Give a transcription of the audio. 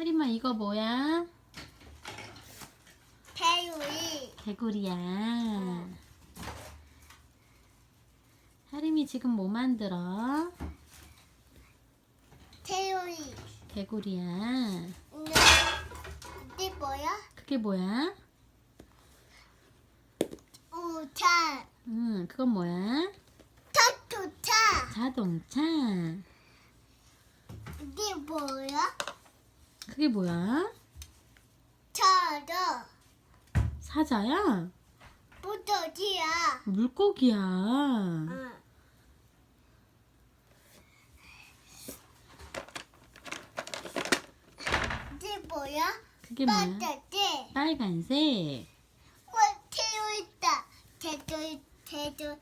하림아 이거 뭐야? 태우이. 개구리야. 하림이 지금 뭐 만들어? 태우이. 개구리야. 네. 이게 뭐야? 그게 뭐야? 우차. 응, 그건 뭐야? 타투차. 자동차. 이게 뭐야? 그게 뭐야? 차도. 사자야? 부서지야. 물고기야. 응. 이게 뭐야? 그게 뭐야? 빠졌지? 빨간색. 와, 태우 있다. 태도, 태도,